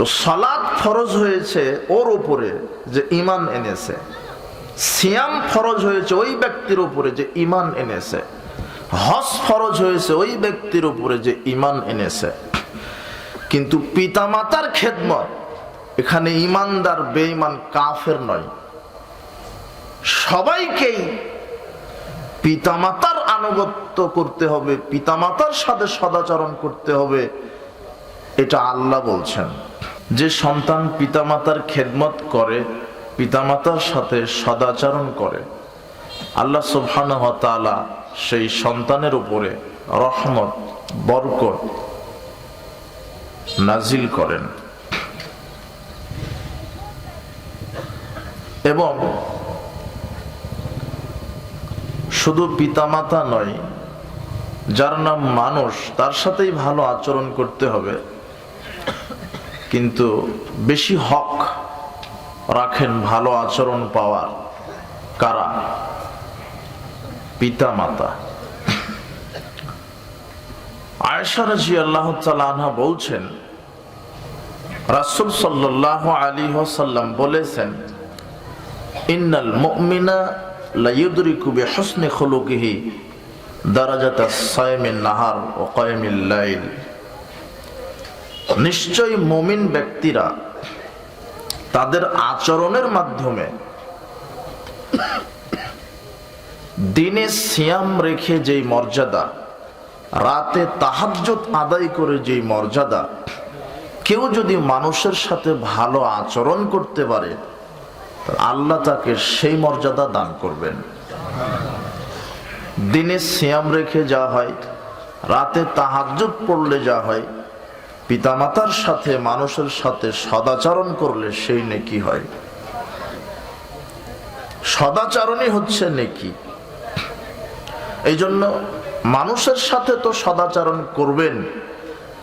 তো সালাদ ফরজ হয়েছে ওর উপরে যে ইমান এনেছে। সিয়াম ফরজ হয়েছে ওই ব্যক্তির উপরে যে ইমান এনেছে। হজ ফরজ হয়েছে ওই ব্যক্তির উপরে যে ইমান এনেছে। কিন্তু পিতামাতার খেদমত, এখানে ইমানদার বেঈমান, কাফের নয়। সবাইকেই পিতামাতার আনুগত্য করতে হবে, পিতামাতার সাথে সদাচরণ করতে হবে, এটা আল্লাহ বলছেন। যে সন্তান পিতামাতার খেদমত করে, পিতামাতার সাথে সদাচরণ করে। আল্লাহ সুবহানাহু ওয়া সেই সন্তানের উপরে রহমত, বরকত নাজিল করেন। এবং শুধু পিতামাতা নয়, যার নাম মানুষ, তার সাথেই ভালো আচরণ করতে হবে। কিন্তু বেশি হক রাখেন ভালো আচরণ পাওয়ার কারা? পিতা মাতা রাজি আল্লাহ আনহা বলছেন, রাসূল সাল্লাল্লাহু আলাইহি ওয়াসাল্লাম বলেছেন, ইন্নাল মুমিনা লা ইউদরিকু বিহুসনি খুলুকিহি দারাজাতা সাইমিন নাহার ও কায়ামিল লাইল। নিশ্চয়ই মুমিন ব্যক্তিরা তাদের আচরণের মাধ্যমে দিনে সিয়াম রেখে যেই মর্যাদা, রাতে তাহাজ্জুদ আদায় করে যেই মর্যাদা, কেউ যদি মানুষের সাথে ভালো আচরণ করতে পারে আল্লাহ তাকে সেই মর্যাদা দান করবেন। দিনে সিয়াম রেখে যা হয়, রাতে তাহাজ্জুদ পড়লে যা হয় পিতামাতার সাথে, মানুষের সাথে সদাচরণ করলে সেই নেকি হয়। সদাচরণই হচ্ছে নেকি। এই জন্য মানুষের সাথে তো সদাচরণ করবেন,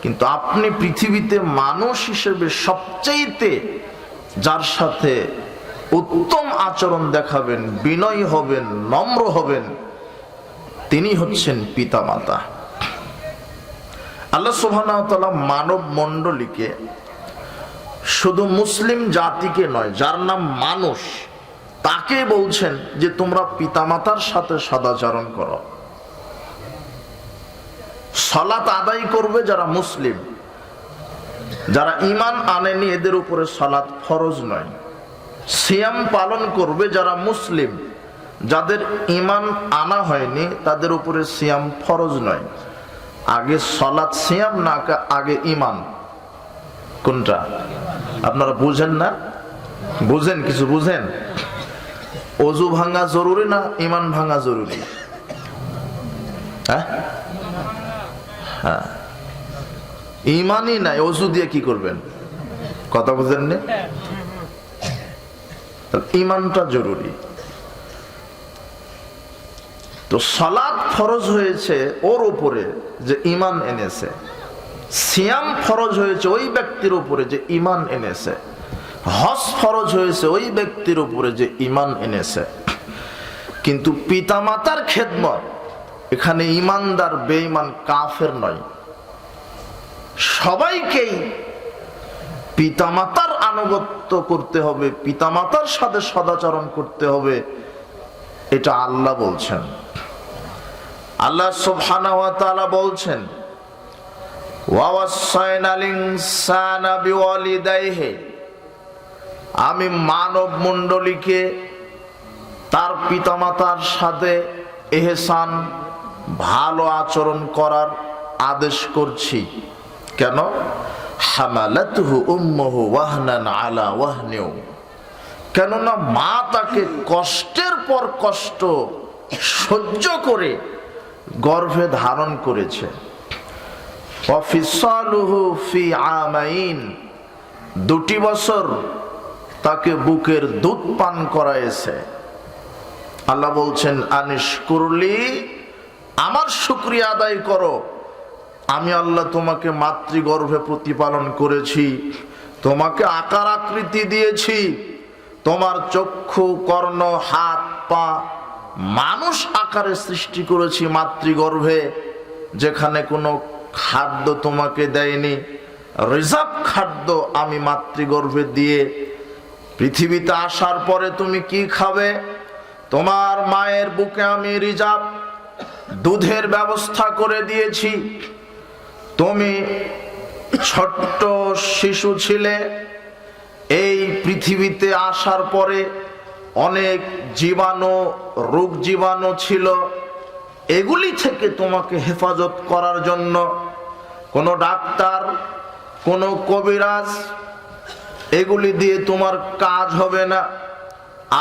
কিন্তু আপনি পৃথিবীতে মানুষ হিসেবে সবচেয়েতে যার সাথে উত্তম আচরণ দেখাবেন, বিনয় হবেন, নম্র হবেন, তিনি হচ্ছেন পিতামাতা। আল্লাহ সুবহানাহু মানব মণ্ডলীকে শুধু মুসলিম জাতিকে নয়, যার নাম মানুষ তাকে বলছেন যে তোমরা পিতামাতার সাথে সদাচরণ করো। সলাত আদায় করবে যারা মুসলিম। যারা ইমান আনেনি, এদের উপরে সলাৎ ফরজ নয়। সিয়াম পালন করবে যারা মুসলিম। যাদের ইমান আনা হয়নি, তাদের উপরে সিয়াম ফরজ নয়। আগে সলাৎ সিয়াম না আগে ইমান কোনটা? আপনারা বুঝেন না? বুঝেন, কিছু বুঝেন? অজু ভাঙা জরুরি না ইমান ভাঙা জরুরি? হ্যাঁ? হ্যাঁ। ইমানই নাই, অজু দিয়ে কি করবেন? কথা বুঝেন নি ইমানটা জরুরি। তো সালাদ ফরজ হয়েছে ওর উপরে। যে ইমান এনেছে। সিয়াম ফরজ হয়েছে ওই ব্যক্তির উপরে যে ইমান এনেছে। হজ ফরজ হয়েছে ওই ব্যক্তির উপরে যে ইমান এনেছে। কিন্তু পিতামাতার খেদমত, এখানে ইমানদার, বেঈমান, কাফের নয়। সবাইকেই পিতামাতার আনুগত্য করতে হবে, পিতামাতার সাথে সদাচরণ করতে হবে, এটা আল্লাহ বলছেন। আল্লাহ সুবহানাহু তাআলা বলছেন আমি মানব মণ্ডলীকে তার পিতামাতার সাথে এহসান ভালো আচরণ করার আদেশ করছি। কেন? হামালাতুহু উম্মুহু ওয়াহনান আলা ওয়াহনিউ। কেননা মা তাকে কষ্টের পর কষ্ট সহ্য করে গর্ভে ধারণ করেছে। দুটি বছর তাকে বুকের দুধ পান করাইছে। আল্লাহ বলছেন আনিস করলি আমার শুক্রিয়া আদায় করো। আমি আল্লাহ তোমাকে মাতৃগর্ভে প্রতিপালন করেছি, তোমাকে আকার আকৃতি দিয়েছি। তোমার চক্ষু, কর্ণ, হাত, পা মানুষ আকারে সৃষ্টি করেছি মাতৃগর্ভে, যেখানে কোনো খাদ্য তোমাকে দেয়নি। রিজার্ভ খাদ্য আমি মাতৃগর্ভে দিয়ে পৃথিবীতে আসার পরে তুমি কি খাবে? তোমার মায়ের বুকে আমি রিজার্ভ দুধের ব্যবস্থা করে দিয়েছি। তুমি ছোট্ট শিশু ছিলে, এই পৃথিবীতে আসার পরে অনেক জীবাণু, রোগ জীবাণু ছিল। এগুলি থেকে তোমাকে হেফাজত করার জন্য কোনো ডাক্তার, কোনো কবিরাজ, এগুলি দিয়ে তোমার কাজ হবে না।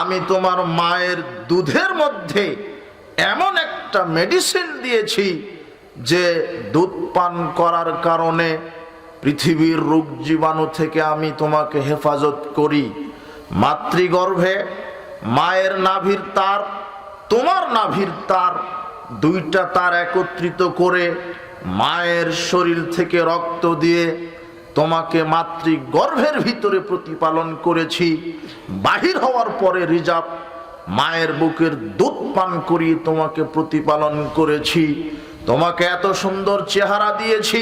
আমি তোমার মায়ের দুধের মধ্যে এমন একটা মেডিসিন দিয়েছি যে দুধ পান করার কারণে পৃথিবীর রোগ জীবাণু থেকে আমি তোমাকে হেফাজত করি। মাতৃগর্ভে মায়ের নাভির তার, তোমার নাভির তার, দুইটা তার একত্রিত করে মায়ের শরীর থেকে রক্ত দিয়ে তোমাকে মাতৃ গর্ভের ভিতরে প্রতিপালন করেছি। বাহির হওয়ার পরে রিজার্ভ মায়ের বুকের দুধ পান করি তোমাকে প্রতিপালন করেছি। তোমাকে এত সুন্দর চেহারা দিয়েছি।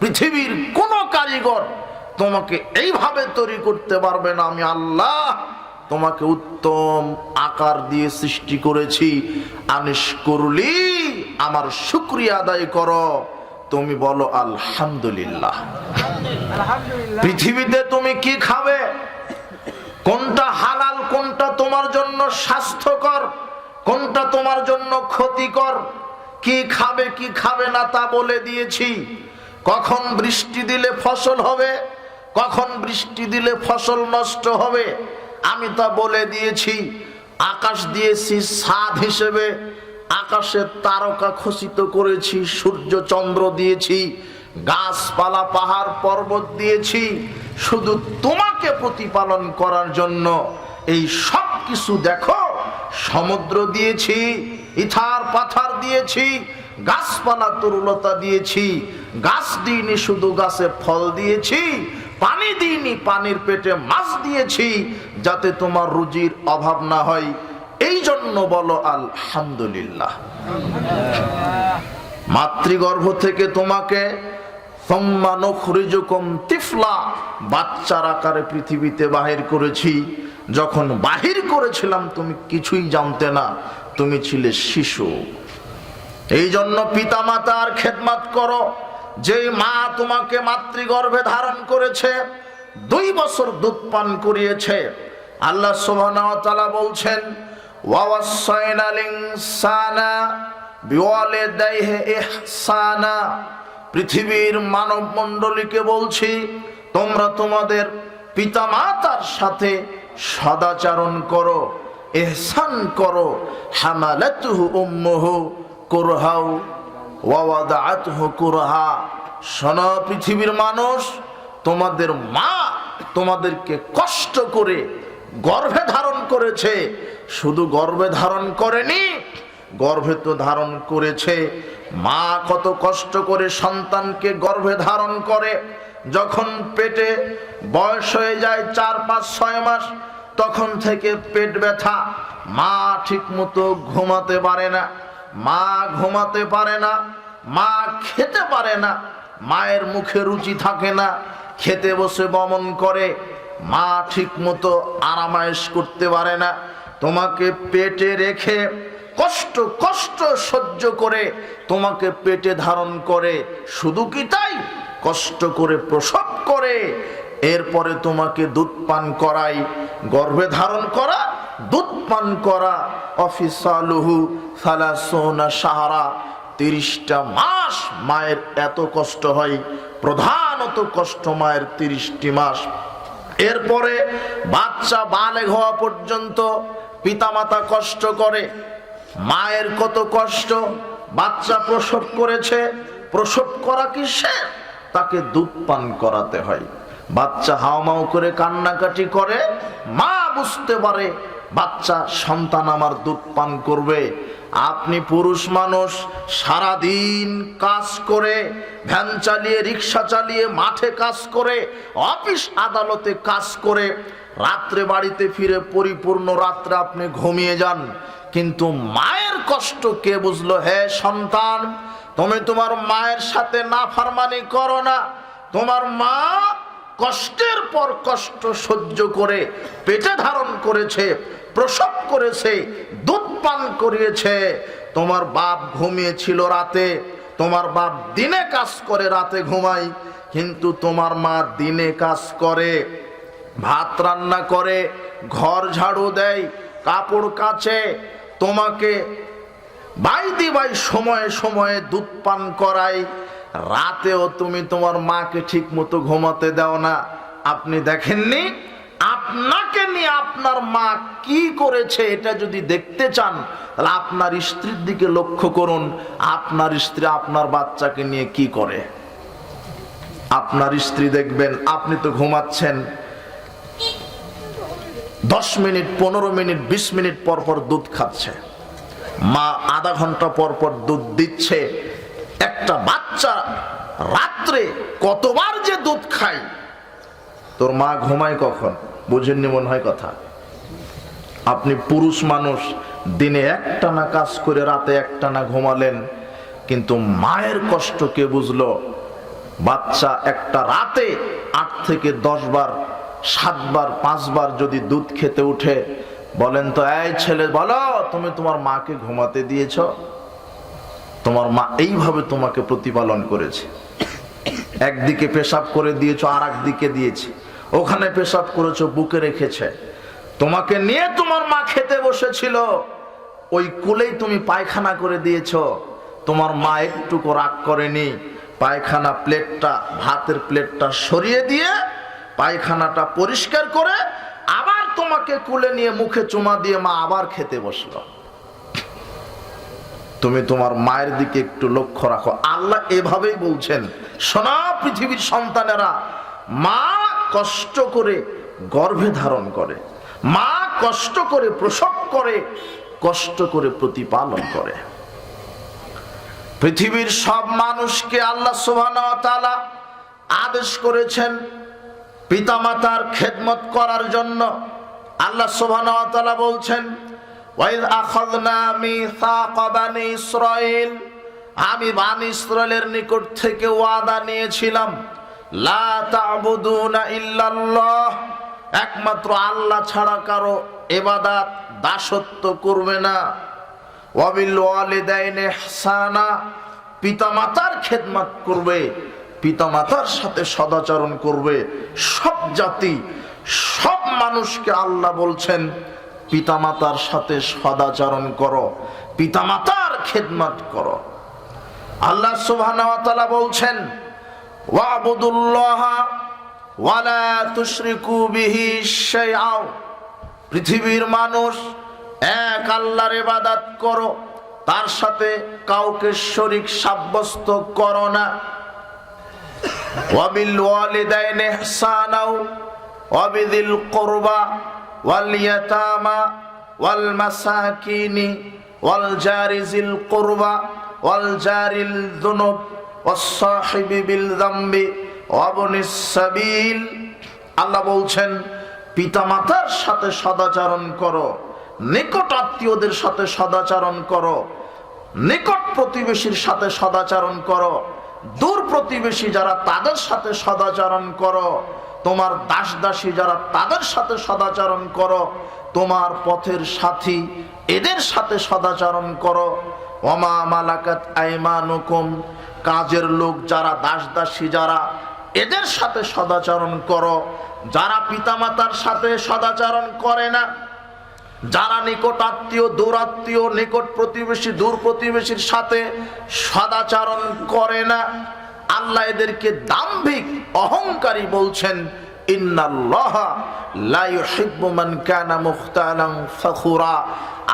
পৃথিবীর কোনো কারিগর তোমাকে এইভাবে তৈরি করতে পারবে না। আমি আল্লাহ তোমাকে উত্তম আকার দিয়ে সৃষ্টি করেছি। আনিস করলি আমার শুক্রিয়া আদায় করো। তুমি বলো আলহামদুলিল্লাহ। পৃথিবীতে তুমি কি খাবে? কোনটা হালাল কোনটা তোমার জন্য স্বাস্থ্যকর কোনটা তোমার জন্য ক্ষতিকর? কি খাবে কি খাবে না তা বলে দিয়েছি। কখন বৃষ্টি দিলে ফসল হবে? কখন বৃষ্টি দিলে ফসল নষ্ট হবে? আমি তা বলে দিয়েছি, আকাশ দিয়েছি সাদ হিসেবে আকাশের তারকা খচিত করেছি, সূর্য চন্দ্র দিয়েছি, গাছপালা, পাহাড়, পর্বত দিয়েছি। শুধু তোমাকে প্রতিপালন করার জন্য এই সব কিছু দেখো, সমুদ্র দিয়েছি, ইথার পাথার দিয়েছি, গাছপালা তরুলতা দিয়েছি, গাছ দিইনি শুধু গাছে ফল দিয়েছি পানি দিইনি, পানির পেটে মাছ দিয়েছি যাতে তোমার রুজির অভাব না হয়। এই জন্য বলো, আলহামদুলিল্লাহ। মাতৃগর্ভ থেকে তোমাকে তিফলা, বাচ্চার আকারে পৃথিবীতে বাহির করেছি। যখন বাহির করেছিলাম, তুমি কিছুই জানতে না, তুমি ছিলে শিশু। এই জন্য পিতা মাতার খেদমাত করো। যে মা তোমাকে মাতৃগর্ভে ধারণ করেছে, দুই বছর দুধ পান করিয়েছে। আল্লাহ সুবহানাহু বলছেন পৃথিবীর মানব মণ্ডলীকে বলছি, তোমরা তোমাদের পিতামাতার সাথে সদাচরণ করো এহসান করো। হামালাতুহু উম্মুহু কুরহাউ। পৃথিবীর মানুষ, তোমাদের মা তোমাদেরকে কষ্ট করে গর্ভে ধারণ করেছে। শুধু গর্ভে ধারণ করেনি, গর্ভে তো ধারণ করেছে। মা কত কষ্ট করে সন্তানকে গর্ভে ধারণ করে। যখন পেটে বয়স হয়ে যায় চার পাঁচ ছয় মাস, তখন থেকে পেট ব্যথা। মা ঠিক মতো ঘুমাতে পারে না। মা ঘুমাতে পারে না, মা খেতে পারে না, মায়ের মুখে রুচি থাকে না, খেতে বসে বমন করে, মা ঠিক মতো আরামায়েশ করতে পারে না। তোমাকে পেটে রেখে কষ্ট কষ্ট সহ্য করে তোমাকে পেটে ধারণ করে, শুধু কি তাই? কষ্ট করে প্রসব করে এরপরে তোমাকে দুধ পান করাই, গর্ভে ধারণ করা, দুধ পান করা, অফিসালুহু সালাসোনা সাহারা তিরিশটা মাস মায়ের এত কষ্ট হয়, প্রধানত কষ্ট মায়ের তিরিশটি মাস। এরপরে বাচ্চা বালেগ হওয়া পর্যন্ত পিতামাতা কষ্ট করে, মায়ের কত কষ্ট, বাচ্চা প্রসব করেছে, প্রসব করা কি সে? তাকে দুধ পান করাতে হয়। বাচ্চা হাওমাও করে কান্নাকাটি করে, মা বুঝতে পারে বাচ্চা সন্তান আমার দুধ পান করবে। আপনি পুরুষ মানুষ সারা দিন কাজ করে, ভ্যান চালিয়ে, রিক্সা চালিয়ে, মাঠে কাজ করে, অফিস আদালতে কাজ করে, রাত্রে বাড়িতে ফিরে পরিপূর্ণ রাত্রে আপনি ঘুমিয়ে যান। কিন্তু মায়ের কষ্ট কে বুঝলো? হে সন্তান, তুমি তোমার মায়ের সাথে না ফারমানি করো না। তোমার মা কষ্টের পর কষ্ট সহ্য করে, পেটে ধারণ করেছে, প্রসব করেছে, দুধ পান করিয়েছে। তোমার বাপ ঘুমিয়েছিল রাতে, তোমার বাপ দিনে কাজ করে, রাতে ঘুমাই কিন্তু তোমার মা দিনে কাজ করে, ভাত রান্না করে, ঘর ঝাড়ু দেয়, কাপড় কাচে। তোমাকে বাই সময়ে সময়ে দুধ পান করাই রাতেও তুমি তোমার মাকে ঠিক মতো ঘুমাতে দাও না। আপনি দেখেননি? আপনাকে নিয়ে আপনার মা কি করেছে এটা যদি দেখতে চান, তাহলে আপনার স্ত্রীর দিকে লক্ষ্য করুন। আপনার স্ত্রী আপনার বাচ্চাকে নিয়ে কি করে? আপনার স্ত্রী দেখবেন, আপনি তো ঘুমাচ্ছেন। দশ মিনিট, পনেরো মিনিট, বিশ মিনিট পর পর দুধ খাচ্ছে। মা আধা ঘণ্টা পর পর দুধ দিচ্ছে। একটা বাচ্চা রাত্রে কতবার যে দুধ খাই তোর মা ঘুমায় কখন? বুঝেননি মনে হয় কথা? আপনি পুরুষ মানুষ, দিনে একটানা কাজ করে রাতে একটানা ঘুমালেন, কিন্তু মায়ের কষ্ট কে বুঝলো? বাচ্চা একটা রাতে আট থেকে দশ বার সাতবার, পাঁচবার যদি দুধ খেতে উঠে, বলেন তো, এই ছেলে, বলো, তুমি তোমার মাকে ঘুমাতে দিয়েছ? তোমার মা এইভাবে তোমাকে প্রতিপালন করেছে। একদিকে পেশাব করে দিয়েছ আর একদিকে দিয়েছে। ওখানে পেশাব করেছ, বুকে রেখেছে। তোমাকে নিয়ে তোমার মা খেতে বসেছিল। ওই কুলেই তুমি পায়খানা করে দিয়েছ। তোমার মা একটুকু রাগ করেনি। পায়খানা প্লেটটা, ভাতের প্লেটটা সরিয়ে দিয়ে পায়খানাটা পরিষ্কার করে আবার তোমাকে কুলে নিয়ে মুখে চুমা দিয়ে মা আবার খেতে বসল। তুমি তোমার মায়ের দিকে একটু লক্ষ্য রাখো। আল্লাহ এভাবেই বলছেন সোনা পৃথিবীর সন্তানেরা, মা কষ্ট করে গর্ভে ধারণ করে, মা কষ্ট করে প্রসব করে, কষ্ট করে প্রতিপালন করে। পৃথিবীর সব মানুষকে আল্লাহ তাআলা আদেশ করেছেন পিতামাতার খেদমত করার জন্য। আল্লাহ তাআলা বলছেন ওয়াইদ আখাযনা মিসাক বানি ইসরাঈল আমি বানি ইসরায়েলের নিকট থেকে ওয়াদা নিয়েছিলাম, লা তা'বুদুনা ইল্লাল্লাহ, একমাত্র আল্লাহ ছাড়া কারও ইবাদত দাসত্ব করবে না। ওয়াবিল ওয়ালিদাইনি ইহসানা, পিতামাতার খেদমত করবে, পিতামাতার সাথে সদাচরণ করবে। সব জাতি, সব মানুষকে আল্লাহ বলছেন পিতামাতার সাথে সদাচরণ করো, পিতামাতার খেদমত করো। আল্লাহ ওয়া বলছেন ওয়ালা পৃথিবীর মানুষ এক আল্লাহর ইবাদত করো, তার সাথে কাউকে শরীক সাব্যস্ত করো না। ওয়াবিল ওয়ালিদাইনি জারিজিল কুরবা ওয়াল জারিল যুনুব ওয়াস সাহিবি বিল যামবি ওয়াবনিস সাবিল আল্লাহ বলছেন, পিতামাতার সাথে সদাচরণ করো নিকট আত্মীয়দের সাথে সদাচরণ করো, নিকট প্রতিবেশীর সাথে সদাচরণ করো, দূর প্রতিবেশী যারা তাদের সাথে সদাচরণ করো তোমার দাস দাসী যারা তাদের সাথে সদাচরণ করো, তোমার পথের সাথী এদের সাথে সদাচরণ করো। অমা মালাকাত আইমানুকুম, কাজের লোক যারা দাস দাসী যারা এদের সাথে সদাচরণ করো, যারা পিতামাতার সাথে সদাচরণ করে না, যারা নিকট আত্মীয়, দূর আত্মীয়, নিকট প্রতিবেশী, দূর প্রতিবেশীর সাথে সদাচরণ করে না। আল্লাহ এদেরকে দাম্ভিক, অহংকারী বলছেন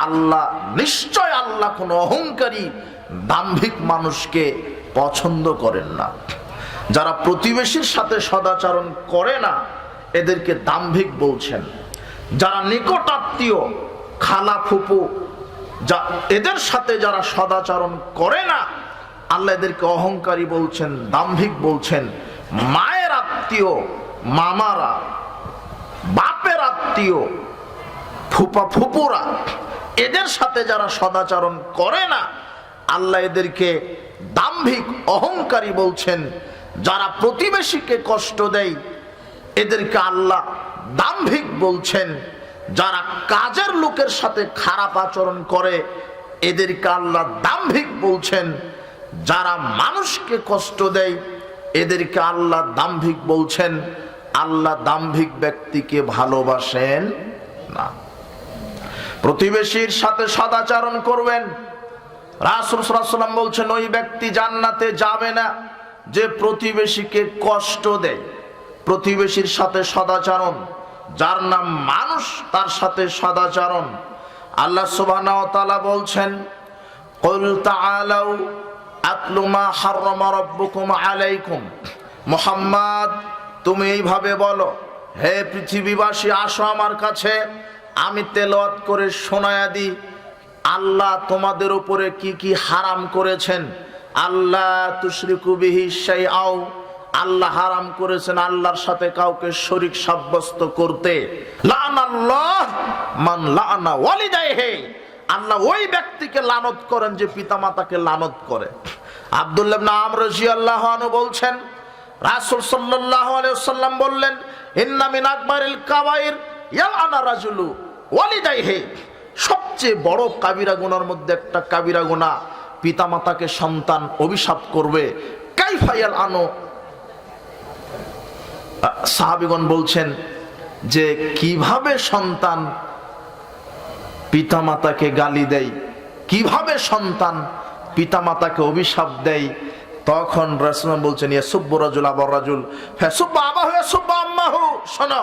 আল্লাহ নিশ্চয় আল্লাহ কোন অহংকারী, দাম্ভিক মানুষকে পছন্দ করেন না। যারা প্রতিবেশীর সাথে সদাচরণ করে না, এদেরকে দাম্ভিক বলছেন। যারা নিকট আত্মীয়, খালা ফুপু, যা এদের সাথে যারা সদাচরণ করে না আল্লাহ এদেরকে অহংকারী বলছেন, দাম্ভিক বলছেন। মায়ের আত্মীয়, মামারা, বাপের আত্মীয়, ফুপা ফুপুরা, এদের সাথে যারা সদাচরণ করে না, আল্লাহ এদেরকে দাম্ভিক, অহংকারী বলছেন। যারা প্রতিবেশীকে কষ্ট দেয়, এদেরকে আল্লাহ দাম্ভিক বলছেন। যারা কাজের লোকের সাথে খারাপ আচরণ করে, এদেরকে আল্লাহ দাম্ভিক বলছেন। যারা মানুষকে কষ্ট দেয়, এদেরকে আল্লাহ দাম্ভিক বলছেন, আল্লাহ দাম্ভিক ব্যক্তিকে ভালোবাসেন না। প্রতিবেশীর সাথে সদাচরণ করবেন। রাসুল সাল্লাম বলছেন, ওই ব্যক্তি জান্নাতে যাবে না যে প্রতিবেশীকে কষ্ট দেয়। প্রতিবেশীর সাথে সদাচরণ, যার নাম মানুষ, তার সাথে সদাচরণ। আল্লাহ তাআলা বলছেন, কুল আতলু মা হাররামা আলাইকুম। মুহাম্মদ, তুমি এইভাবে বলো, হে পৃথিবীবাসী, আসো আমার কাছে, আমি তেলাওয়াত করে শোনায়া দিই, আল্লাহ তোমাদের উপরে কি কি হারাম করেছেন? আল্লাহ তুশরিকু বিহি শাইআও, আল্লাহ হারাম করেছেন আল্লাহর সাথে কাউকে শরীক সাব্যস্ত করতে। লানাল্লাহ, মান লানা ওয়ালিদাইহি। আল্লাহ ওই ব্যক্তিকে লানত করেন যে পিতামাতাকে লানত করে। আব্দুল্লাহ আমর রাদিয়াল্লাহু আনহু বলছেন, রাসূল সাল্লাল্লাহু আলাইহি ওয়াসাল্লাম বললেন, ইন্না মিন আকবারিল কাবাইর ইয়ালানা রাজুলু ওয়ালিদাইহি। সবচেয়ে বড় কাবিরা গুনার মধ্যে একটা কাবিরা গুনাহ পিতামাতাকে সন্তান অভিশাপ করবে। কাইফায়াল আনো সাহাবিগণ বলছেন যে, কীভাবে সন্তান পিতামাতাকে গালি দেয়। কীভাবে সন্তান পিতামাতাকে অভিশাপ দেয়? তখন রাসূল বলছেন, ইয়া রাজুল আবার রাজুল। হ্যাঁ সুব্বা আবাহু ইয়া সুব্বা আম্মাহু শোনো।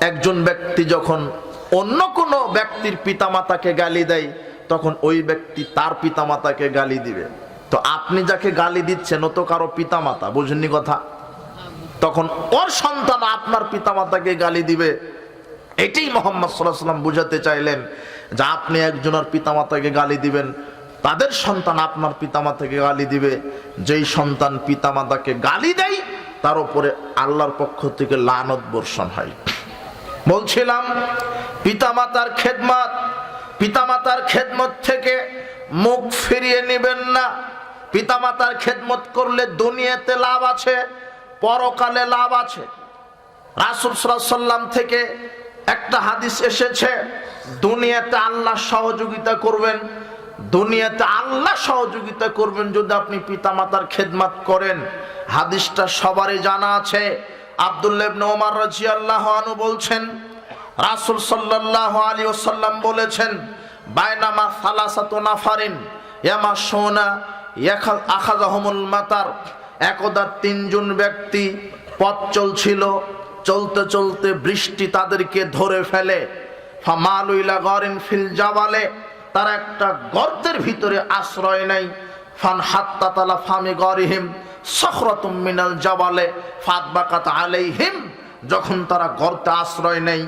একজন ব্যক্তি যখন অন্য কোনো ব্যক্তির পিতামাতাকে গালি দেয়, তখন ওই ব্যক্তি তার পিতামাতাকে গালি দিবে। তো আপনি যাকে গালি দিচ্ছেন, ও তো কারও পিতামাতা, বুঝেননি কথা? তখন ওর সন্তান আপনার পিতামাতাকে গালি দিবে। এটাই মোহাম্মদ সাল্লাহ সাল্লাম বুঝাতে চাইলেন যে আপনি একজনের পিতামাতাকে গালি দিবেন। তাদের সন্তান আপনার পিতামাতাকে গালি দিবে। যেই সন্তান পিতামাতাকে গালি দেয়, তার উপরে আল্লাহর পক্ষ থেকে লানত বর্ষণ হয়। বলছিলাম, পিতামাতার খেদমত পিতামাতার খেদমত থেকে মুখ ফিরিয়ে নেবেন না। পিতামাতার খেদমত করলে দুনিয়াতে লাভ আছে, পরকালে লাভ আছে। রাসুল সাল্লাম থেকে একটা হাদিস এসেছে, দুনিয়াতে আল্লাহ সহযোগিতা করবেন, দুনিয়াতে আল্লাহ সহযোগিতা করবেন যদি আপনি পিতামাতার খেদমত করেন। হাদিসটা সবারই জানা আছে। আব্দুল্লাহ ইবনে ওমর রাদিয়াল্লাহু আনহু বলছেন, রাসূল সাল্লাল্লাহু আলাইহি ওয়াসাল্লাম বলেছেন, বাইনামা সালাসাতু নাফারিন ইয়ামাশুনা ইয়াখাল আখাযাহুমুল মাতার। একদা তিনজন ব্যক্তি পথ চলছিল চলতে চলতে বৃষ্টি তাদেরকে ধরে ফেলে। ফামালুইলা গরিন ফিল জাবালে, তারা একটা গর্তের ভিতরে আশ্রয় নেই ফান হাত্তা তালা ফামি গরিহিম, সখরতুম মিনাল জাবালে ফাতবাকাত আলাইহিম, যখন তারা গর্তে আশ্রয় নেই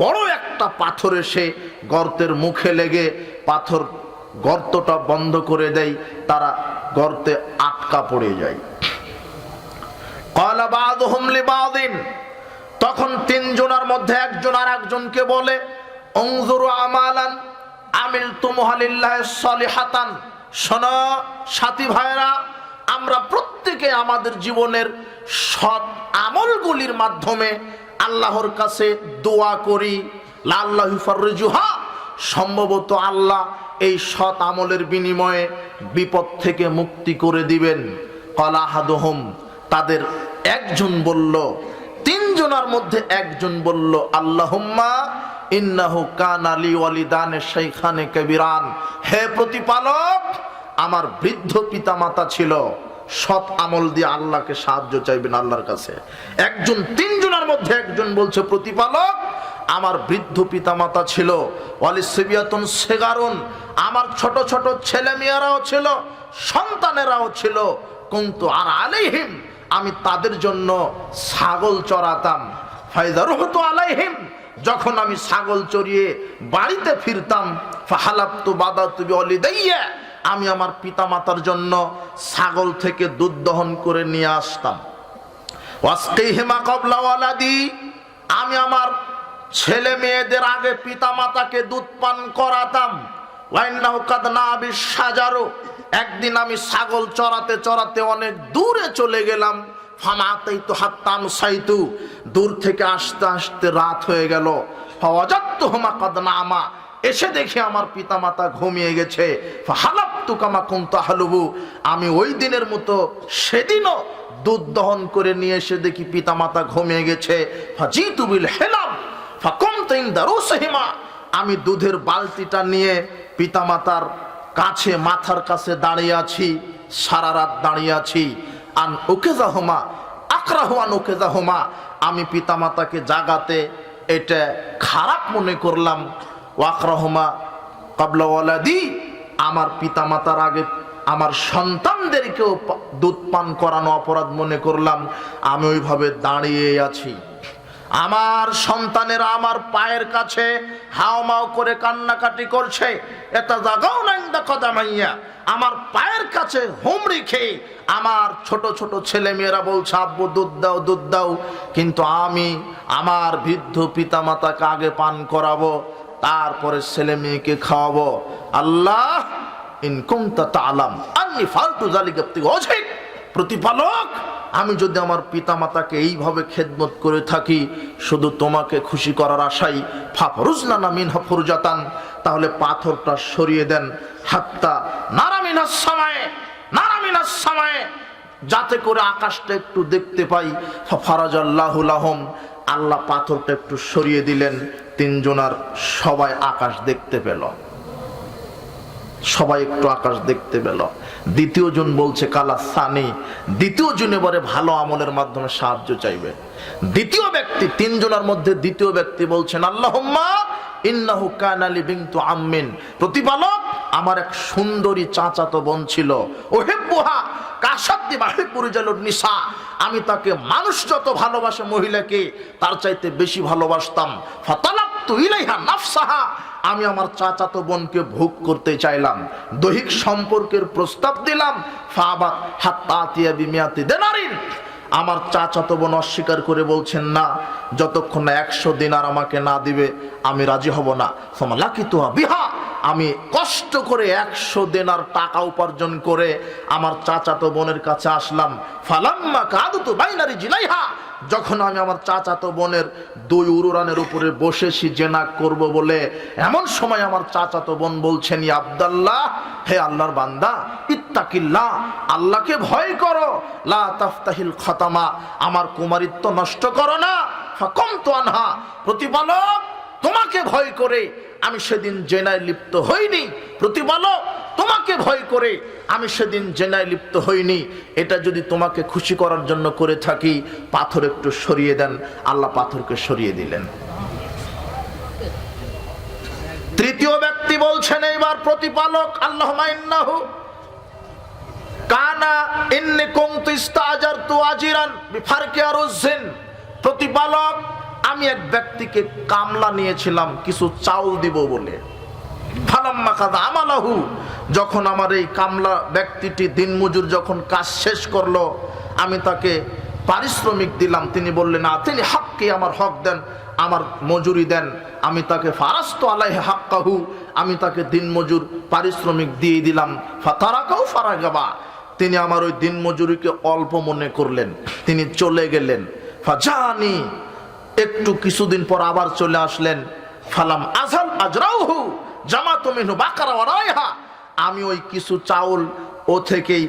বড় একটা পাথর এসে গর্তের মুখে লেগে পাথর গর্তটা বন্ধ করে দেয়, তারা গর্তে আটকা পড়ে যায়। কলা বাদহুম লিবাদিন তখন তিনজনের মধ্যে একজন আর একজনকে বলে, অংজুরু আমালান আমিল তুমহালিল্লাহ সলিহাতান। শোন সাথী ভাইরা আমরা প্রত্যেকে আমাদের জীবনের সৎ আমলগুলির মাধ্যমে আল্লাহর কাছে দোয়া করি। লাল্লাহু ফারজুহা সম্ভবত আল্লাহ এই সৎ আমলের বিনিময়ে বিপদ থেকে মুক্তি করে দিবেন। কলাহাদহম তাদের একজন বলল তিনজনের মধ্যে একজন বলল, আল্লাহুম্মা ইন্নাহু কান আলী ওয়ালিদানে শাইখানে কবিরান। হে প্রতিপালক, আমার বৃদ্ধ পিতামাতা ছিল। সৎ আমল দিয়ে আল্লাহকে সাহায্য চাইবেন আল্লাহর কাছে। একজন, তিনজনের মধ্যে একজন বলছে, প্রতিপালক, আমার বৃদ্ধ পিতামাতা ছিল। ওয়ালি সিবিয়াতুন সেগারুন। আমার ছোট ছোট ছেলে মেয়েরাও ছিল, সন্তানেরাও ছিল। কিন্তু আর আলাইহিম আমি তাদের জন্য ছাগল চড়াতাম। রহত আলাইহিম, যখন আমি ছাগল চড়িয়ে বাড়িতে ফিরতাম ফাহালাপ তো তুমি অলিদাইয়া আমি আমার পিতামাতার জন্য ছাগল থেকে দুধ দহন করে নিয়ে আসতাম। ওয়াসকিহিমা কবলা ওয়ালাদি, আমি আমার ছেলে মেয়েদের আগে পিতামাতাকে দুধ পান করাতাম। ওয়াইন্নাহু কাদ নাবিস সাজারু একদিন আমি ছাগল চড়াতে চড়াতে অনেক দূরে চলে গেলাম। ফামাতেই তো হাত্তাম সাইতু দূর থেকে আসতে আসতে রাত হয়ে গেল। অজাত্ত হোমা কদনা আমা এসে দেখি আমার পিতামাতা ঘুমিয়ে গেছে। হালাপ তুকামা কুন্ত হালুবু আমি ওই দিনের মতো সেদিনও দুধ দহন করে নিয়ে এসে দেখি পিতামাতা ঘুমিয়ে গেছে। জিতুবিল হেলাম। ফাকুম তিন দারুসহিমা আমি দুধের বালতিটা নিয়ে পিতামাতার কাছে মাথার কাছে দাঁড়িয়ে আছি, সারা রাত দাঁড়িয়ে আছি। আন ওকেজা হোমা আকরাহুয়ান ওকেজা হোমা আমি পিতামাতাকে জাগাতে এটা খারাপ মনে করলাম। ওয়াকরাহমা কাবলাওয়ালাদি আমার পিতামাতার আগে আমার সন্তানদেরকেও দুধ পান করানো অপরাধ মনে করলাম। আমি ওইভাবে দাঁড়িয়ে আছি। আমার সন্তানেরা আমার পায়ের কাছে হাওমাও করে কান্নাকাটি করছে। এটা জাগাও নাইন্দা কদামাইয়া। আমার পায়ের কাছে হুমড়ি খেয়ে আমার ছোট ছোট ছেলে মেয়েরা বলছে, আব্বু, দুধ দাও দুধ দাও। কিন্তু আমি আমার বৃদ্ধ পিতামাতাকে আগে পান করাবো, তারপরে ছেলে মেয়েকে খাওয়াবো। আল্লাহ ইনকুম তালাম। আন্নি ফালতু জালিগাপ্তি, অঝিক প্রতিপালক। আমি যদি আমার পিতামাতাকে এইভাবে খেদমত করে থাকি, শুধু তোমাকে খুশি করার আশাই। ফাফরুজনা না মিনহা ফুরজাতান, তাহলে পাথরটা সরিয়ে দেন। হাত্তা নারামিনার সময়ে নারামিনার সময়ে, যাতে করে আকাশটা একটু দেখতে পাই। ফারাজ আল্লাহুলাহম আল্লাহ পাথরটা একটু সরিয়ে দিলেন। তিনজনার সবাই আকাশ দেখতে পেল। সবাই একটু আকাশ দেখতে পেল। দ্বিতীয় জন বলছে, কালা সানি, দ্বিতীয় জন এবারে ভালো আমলের মাধ্যমে সাহায্য চাইবে। দ্বিতীয় ব্যক্তি, তিনজনের মধ্যে দ্বিতীয় ব্যক্তি বলছেন, আল্লাহুম্মা ইন্নাহু কানালি বিনতু আম্মিন। প্রতিপালক, আমার এক সুন্দরী চাচাতো বোন ছিল। ওহেব্বুহা কাশাদ্দি বাহিপুরিজালুর নিসা। আমি তাকে মানুষ যত ভালোবাসে মহিলাকে, তার চাইতে বেশি ভালোবাসতাম। ফাতালাপ্তু ইলাইহা নাফসাহা। আমি আমার চাচাতো বোনকে ভোগ করতে চাইলাম। দৈহিক সম্পর্কের প্রস্তাব দিলাম। ফাবাত হাত্তাতিয়া বিমিয়াতি দেনারিন। আমার চাচাতো বোন অস্বীকার করে বলছেন, না, যতক্ষণ না একশো দিনার আমাকে না দিবে, আমি রাজি হব না। লাকি তো বিহা। আমি কষ্ট করে একশো দেনার টাকা উপার্জন করে আমার চাচাতো বোনের কাছে আসলাম। ফালাম্মা কাদু তো বাইনারি জিলাইহা যখন আমি আমার চাচাতো বোনের দুই উরুরানের উপরে বসেছি জেনা করব বলে, এমন সময় আমার চাচাতো বোন বলছেন, "ইয়া আব্দাল্লাহ, হে আল্লাহর বান্দা, ইত্তাকিল্লাহ, আল্লাহকে ভয় করো। লা তাফতাহিল খতামা, আমার কুমারিত্ব নষ্ট করো না। ফাকম তো আনহা, প্রতিপালক তোমাকে ভয় করে। আমি সেদিন জেনায় লিপ্ত হইনি। প্রতিপালক তোমাকে ভয় করে, আমি সেদিন জেনায় লিপ্ত হইনি। এটা যদি তোমাকে খুশি করার জন্য করে থাকি, পাথর একটু সরিয়ে দেন। আল্লাহ পাথরকে সরিয়ে দিলেন। তৃতীয় ব্যক্তি বলছেন, এইবার প্রতিপালক আল্লাহ প্রতিপালক, আমি এক ব্যক্তিকে কামলা নিয়েছিলাম, কিছু চাউল দিব বলে। আমালাহু, যখন আমার এই কামলা ব্যক্তিটি দিনমজুর যখন কাজ শেষ করল, আমি তাকে পারিশ্রমিক দিলাম। তিনি বললেন না তিনি হককে আমার হক দেন, আমার মজুরি দেন। আমি তাকে ফারাস্ত আলাই হাক্কাহু, আমি তাকে দিনমজুর পারিশ্রমিক দিয়ে দিলাম। ফাতারাকাও ফারাগাবা। তিনি আমার ওই দিনমজুরিকে অল্প মনে করলেন। তিনি চলে গেলেন। ফাজানি, একটু কিছুদিন পর আবার চলে আসলেন। ফালাম আজাল আজরাউহু জামাতু মিনহু বাকারা রায়হা। আমি ওই কিছু চাউল ও থেকেই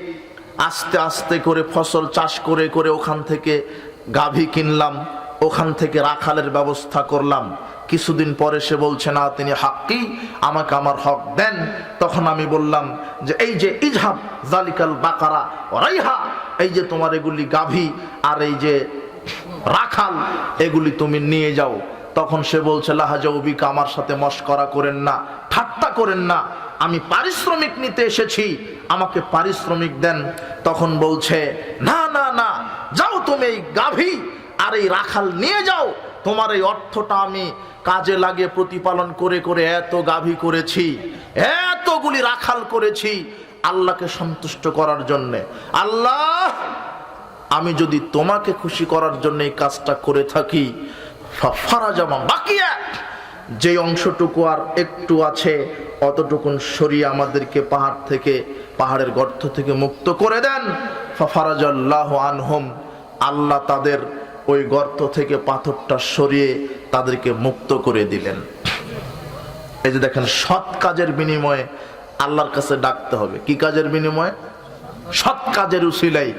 আস্তে আস্তে করে ফসল চাষ করে করে ওখান থেকে গাভী কিনলাম, ওখান থেকে রাখালের ব্যবস্থা করলাম। কিছুদিন পরে সে বলছে, না, তিনি হাক্কি, আমাকে আমার হক দেন। তখন আমি বললাম যে, এই যে ইজহাব, জালিকাল বাকারা রাইহা এই যে তোমার এগুলি গাভী আর এই যে রাখাল, এগুলি তুমি নিয়ে যাও। তখন সে বলছে লাহাজৌবিকা আমার সাথে মস্করা করেন না, ঠাট্টা করেন না। আমি পারিশ্রমিক নিতে এসেছি, আমাকে পারিশ্রমিক দেন। তখন বলছে, না না না, যাও তুমি এই গাভী আর এই রাখাল নিয়ে যাও। তোমার এই অর্থটা আমি কাজে লাগে প্রতিপালন করে করে এত গাভী করেছি, এতগুলি রাখাল করেছি আল্লাহকে সন্তুষ্ট করার জন্যে। আল্লাহ, আমি যদি তোমাকে খুশি করার জন্য এই কাজটা করে থাকি ফারাজামা যে অংশটুকু আর একটু আছে, অতটুকুন সরিয়ে আমাদেরকে পাহাড় থেকে, পাহাড়ের গর্ত থেকে মুক্ত করে দেন। ফারাজাল্লাহ আল্লাহ তাদের ওই গর্ত থেকে পাথরটা সরিয়ে তাদেরকে মুক্ত করে দিলেন। এই যে দেখেন, সৎ কাজের বিনিময়ে আল্লাহর কাছে ডাকতে হবে। কি কাজের বিনিময়ে? সৎ কাজের উসিলাই